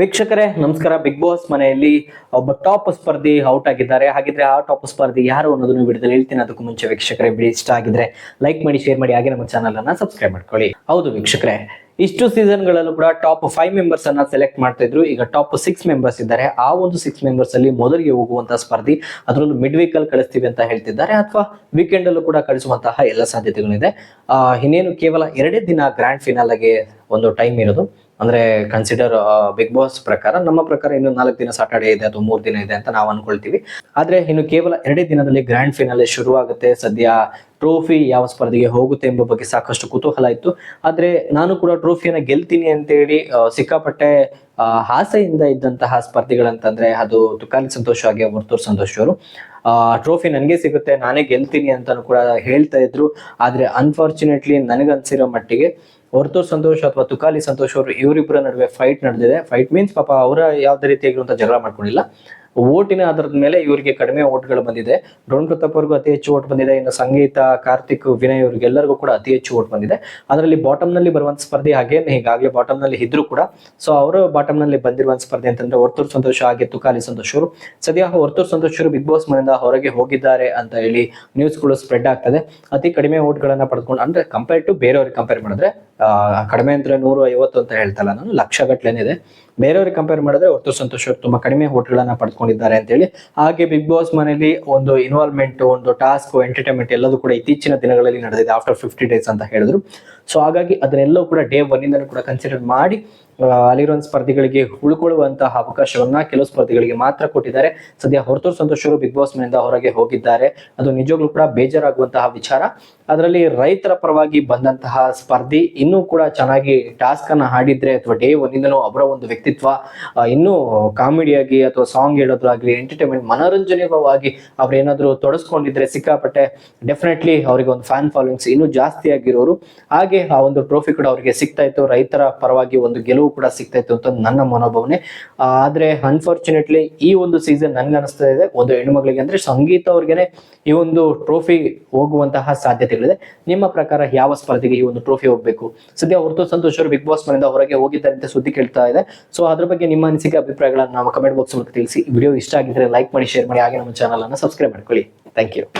ವೀಕ್ಷಕರೇ, ನಮಸ್ಕಾರ. Big boss ಮನೆಯಲ್ಲಿ ಒಬ್ಬ ಟಾಪ್ ಸ್ಪರ್ಧಿ ಔಟ್ ಆಗಿದ್ದಾರೆ. ಹಾಗಿದ್ರೆ ಆ ಟಾಪ್ ಸ್ಪರ್ಧಿ ಯಾರು ಅನ್ನೋದನ್ನು ಬಿಡದಲ್ಲಿ ಹೇಳ್ತೀನಿ. ಅದಕ್ಕೂ ಮುಂಚೆ ವೀಕ್ಷಕರೇ ಬಿಡಿ ಇಷ್ಟ ಆಗಿದ್ರೆ ಲೈಕ್ ಮಾಡಿ ಶೇರ್ ಮಾಡಿ. ಹಾಗೆ ನಮ್ಮ ಚಾನಲ್ ಅನ್ನ ಸಬ್ಸ್ಕ್ರೈಬ್ ಮಾಡ್ಕೊಳ್ಳಿ. ಹೌದು ವೀಕ್ಷಕರೇ, ಇಷ್ಟು ಸೀಸನ್ ಗಳಲ್ಲೂ ಕೂಡ ಟಾಪ್ ಫೈವ್ ಮೆಂಬರ್ಸ್ ಅನ್ನ ಸೆಲೆಕ್ಟ್ ಮಾಡ್ತಾ ಇದ್ರು. ಈಗ ಟಾಪ್ ಸಿಕ್ಸ್ ಮೆಂಬರ್ಸ್ ಇದ್ದಾರೆ. ಆ ಒಂದು ಸಿಕ್ಸ್ ಮೆಂಬರ್ಸ್ ಅಲ್ಲಿ ಮೊದಲಿಗೆ ಹೋಗುವಂತಹ ಸ್ಪರ್ಧಿ ಅದರಲ್ಲೂ ಮಿಡ್ ವೀಕ್ ಅಲ್ಲಿ ಕಳಿಸ್ತೀವಿ ಅಂತ ಹೇಳ್ತಿದ್ದಾರೆ. ಅಥವಾ ವೀಕೆಂಡ್ ಅಲ್ಲೂ ಕೂಡ ಕಳಿಸುವಂತಹ ಎಲ್ಲ ಸಾಧ್ಯತೆಗಳಿದೆ. ಇನ್ನೇನು ಕೇವಲ ಎರಡೇ ದಿನ ಗ್ರ್ಯಾಂಡ್ ಫಿನಾಲ್ಗೆ ಒಂದು ಟೈಮ್ ಇರೋದು. ಅಂದ್ರೆ ಕನ್ಸಿಡರ್ ಬಿಗ್ ಬಾಸ್ ಪ್ರಕಾರ ನಮ್ಮ ಪ್ರಕಾರ ಇನ್ನು ನಾಲ್ಕು ದಿನ ಸಾಟರ್ಡೆ ಇದೆ ಅಥವಾ ಮೂರು ದಿನ ಇದೆ ಅಂತ ನಾವು ಅನ್ಕೊಳ್ತೀವಿ. ಆದ್ರೆ ಇನ್ನು ಕೇವಲ ಎರಡೇ ದಿನದಲ್ಲಿ ಗ್ರ್ಯಾಂಡ್ ಫಿನಾಲೆ ಶುರು ಆಗುತ್ತೆ ಸದ್ಯ ಟ್ರೋಫಿ ಯಾವ ಸ್ಪರ್ಧೆಗೆ ಹೋಗುತ್ತೆ ಎಂಬ ಬಗ್ಗೆ ಸಾಕಷ್ಟು ಕುತೂಹಲ ಇತ್ತು. ಆದ್ರೆ ನಾನು ಕೂಡ ಟ್ರೋಫಿಯನ್ನ ಗೆಲ್ತೀನಿ ಅಂತೇಳಿ ಸಿಕ್ಕಾಪಟ್ಟೆ ಆಸೆಯಿಂದ ಇದ್ದಂತಹ ಸ್ಪರ್ಧಿಗಳಂತಂದ್ರೆ ಅದು ತುಕಾಲಿ ಸಂತೋಷ ಆಗಿ ವರ್ತೂರ್ ಸಂತೋಷ್ ಅವರು ಟ್ರೋಫಿ ನನಗೆ ಸಿಗುತ್ತೆ, ನಾನೇ ಗೆಲ್ತೀನಿ ಅಂತಾನು ಕೂಡ ಹೇಳ್ತಾ ಇದ್ರು. ಆದ್ರೆ ಅನ್ಫಾರ್ಚುನೇಟ್ಲಿ ನನಗನ್ಸಿರೋ ಮಟ್ಟಿಗೆ ಹೊರತೂರ್ ಸಂತೋಷ್ ಅಥವಾ ತುಕಾಲಿ ಸಂತೋಷ್ ಅವರು ಇವರಿಬ್ಬರ ನಡುವೆ ಫೈಟ್ ನಡೆದಿದೆ. ಫೈಟ್ ಮೀನ್ಸ್ ಪಾಪ ಅವರ ಯಾವ್ದೇ ರೀತಿಯಾಗಿರುವಂತ ಜಗಳ ಮಾಡ್ಕೊಂಡಿಲ್ಲ. ಓಟಿನ ಆಧಾರದ ಮೇಲೆ ಇವರಿಗೆ ಕಡಿಮೆ ಓಟ್ಗಳು ಬಂದಿದೆ. ಡ್ರೋನ್ ಪ್ರತಾಪ್ ಅತಿ ಹೆಚ್ಚು ಓಟ್ ಬಂದಿದೆ. ಇನ್ನು ಸಂಗೀತ, ಕಾರ್ತಿಕ್, ವಿನಯ್ ಅವ್ರಿಗೆಲ್ಲರಿಗೂ ಕೂಡ ಅತಿ ಹೆಚ್ಚು ಓಟ್ ಬಂದಿದೆ. ಅದರಲ್ಲಿ ಬಾಟಮ್ನಲ್ಲಿ ಬರುವಂತ ಸ್ಪರ್ಧೆ ಹಾಗೆ ಈಗಾಗಲೇ ಬಾಟಮ್ನಲ್ಲಿ ಇದ್ರು ಕೂಡ. ಸೊ ಅವರು ಬಾಟಮ್ನಲ್ಲಿ ಬಂದಿರುವಂತ ಸ್ಪರ್ಧೆ ಅಂತಂದ್ರೆ ವರ್ತೂರ್ ಸಂತೋಷ ಹಾಗೆ ತುಕಾಲಿ ಸಂತೋಷರು ಸದ್ಯ ವರ್ತೂರ್ ಸಂತೋಷರು ಬಿಗ್ ಬಾಸ್ ಮನೆಯಿಂದ ಹೊರಗೆ ಹೋಗಿದ್ದಾರೆ ಅಂತ ಹೇಳಿ ನ್ಯೂಸ್ಗಳು ಸ್ಪ್ರೆಡ್ ಆಗ್ತದೆ. ಅತಿ ಕಡಿಮೆ ಓಟ್ಗಳನ್ನ ಪಡ್ಕೊಂಡು, ಅಂದ್ರೆ ಕಂಪೇರ್ ಟು ಬೇರೆಯವ್ರಿಗೆ ಕಂಪೇರ್ ಮಾಡಿದ್ರೆ ಕಡಿಮೆ ಅಂದ್ರೆ ನೂರು ಐವತ್ತು ಅಂತ ಹೇಳ್ತಲ್ಲ ನಾನು ಲಕ್ಷ ಗಟ್ಲೆನಿದೆ ಬೇರೆಯವ್ರಿಗೆ ಕಂಪೇರ್ ಮಾಡಿದ್ರೆ ವರ್ತೂರ್ ಸಂತೋಷ್ ಅವರು ತುಂಬಾ ಕಡಿಮೆ ಓಟ್ಗಳನ್ನ ಪಡ್ಕೊಂಡಿದ್ದಾರೆ ಅಂತ ಹೇಳಿ ಹಾಗೆ ಬಿಗ್ ಬಾಸ್ ಮನೆಯಲ್ಲಿ ಒಂದು ಇನ್ವಾಲ್ವ್ಮೆಂಟ್ ಒಂದು ಟಾಸ್ಕ್ ಎಂಟರ್ಟೈನ್ಮೆಂಟ್ ಎಲ್ಲದೂ ಕೂಡ ಇತ್ತೀಚಿನ ದಿನಗಳಲ್ಲಿ ನಡೆದಿದೆ ಆಫ್ಟರ್ ಫಿಫ್ಟಿ ಡೇಸ್ ಅಂತ ಹೇಳಿದ್ರು. ಸೊ ಹಾಗಾಗಿ ಅದನ್ನೆಲ್ಲವೂ ಕೂಡ ಡೇ ಒನ್ ಇಂದನೂ ಕೂಡ ಕನ್ಸಿಡರ್ ಮಾಡಿ ಆ, ಅಲ್ಲಿರೋ ಸ್ಪರ್ಧಿಗಳಿಗೆ ಉಳ್ಕೊಳ್ಳುವಂತಹ ಅವಕಾಶವನ್ನ ಕೆಲವು ಸ್ಪರ್ಧಿಗಳಿಗೆ ಮಾತ್ರ ಕೊಟ್ಟಿದ್ದಾರೆ. ಸದ್ಯ ಹೊರತೂರು ಸಂತೋಷ್ ಬಿಗ್ ಬಾಸ್ ಮನೆಯಿಂದ ಹೊರಗೆ ಹೋಗಿದ್ದಾರೆ. ಅದು ನಿಜವಾಗ್ಲೂ ಕೂಡ ಬೇಜಾರಾಗುವಂತಹ ವಿಚಾರ. ಅದರಲ್ಲಿ ರೈತರ ಪರವಾಗಿ ಬಂದಂತಹ ಸ್ಪರ್ಧಿ ಇನ್ನೂ ಕೂಡ ಚೆನ್ನಾಗಿ ಟಾಸ್ಕ್ ಅನ್ನ ಹಾಡಿದ್ರೆ ಅಥವಾ ಡೇ ಒಂದಿಂದನೂ ಅವರ ಒಂದು ವ್ಯಕ್ತಿತ್ವ ಇನ್ನೂ ಕಾಮಿಡಿಯಾಗಿ ಅಥವಾ ಸಾಂಗ್ ಹೇಳೋದ್ರಾಗ್ಲಿ ಎಂಟರ್ಟೈನ್ಮೆಂಟ್ ಮನೋರಂಜನೆವಾಗಿ ಅವ್ರೇನಾದ್ರೂ ತೊಡಸ್ಕೊಂಡಿದ್ರೆ ಸಿಕ್ಕಾಪಟ್ಟೆ ಡೆಫಿನೆಟ್ಲಿ ಅವರಿಗೆ ಒಂದು ಫ್ಯಾನ್ ಫಾಲೋವಿಂಗ್ಸ್ ಇನ್ನೂ ಜಾಸ್ತಿ ಆಗಿರೋರು ಹಾಗೆ ಆ ಒಂದು ಟ್ರೋಫಿ ಕೂಡ ಅವರಿಗೆ ಸಿಗ್ತಾ ಇತ್ತು. ರೈತರ ಪರವಾಗಿ ಒಂದು ಗೆಲುವು ಕೂಡ ಸಿಗ್ತಾ ಇತ್ತು ಅಂತ ನನ್ನ ಮನೋಭಾವನೆ. ಆದ್ರೆ ಅನ್ಫಾರ್ಚುನೇಟ್ಲಿ ಈ ಒಂದು ಸೀಸನ್ ನನ್ಗೆ ಅನಿಸ್ತಾ ಇದೆ. ಒಂದು ಹೆಣ್ಮಗಳಿಗೆ ಅಂದ್ರೆ ಸಂಗೀತ ಅವ್ರಿಗೆ ಈ ಒಂದು ಟ್ರೋಫಿ ಹೋಗುವಂತಹ ಸಾಧ್ಯತೆಗಳಿದೆ. ನಿಮ್ಮ ಪ್ರಕಾರ ಯಾವ ಸ್ಪರ್ಧೆಗೆ ಈ ಒಂದು ಟ್ರೋಫಿ ಹೋಗ್ಬೇಕು? ಸದ್ಯ ಹೊರತು ಸಂತೋಷ್ ಅವರು ಬಿಗ್ ಬಾಸ್ ಮನೆಯಿಂದ ಹೊರಗೆ ಹೋಗಿದ್ದಾರೆ ಅಂತ ಸುದ್ದಿ ಕೇಳ್ತಾ ಇದೆ. ಸೊ ಅದ್ರ ಬಗ್ಗೆ ನಿಮ್ಮ ಅನಿಸಿಕೆ, ಅಭಿಪ್ರಾಯಗಳನ್ನ ನಾವು ಕಮೆಂಟ್ ಬಾಕ್ಸ್ ಮೂಲಕ ತಿಳಿಸಿ. ವಿಡಿಯೋ ಇಷ್ಟ ಆಗಿದ್ರೆ ಲೈಕ್ ಮಾಡಿ ಶೇರ್ ಮಾಡಿ. ಹಾಗೆ ನಮ್ಮ ಚಾನಲ್ ಅನ್ನು ಸಬ್ಸ್ಕ್ರೈಬ್ ಮಾಡ್ಕೊಳ್ಳಿ. Thank you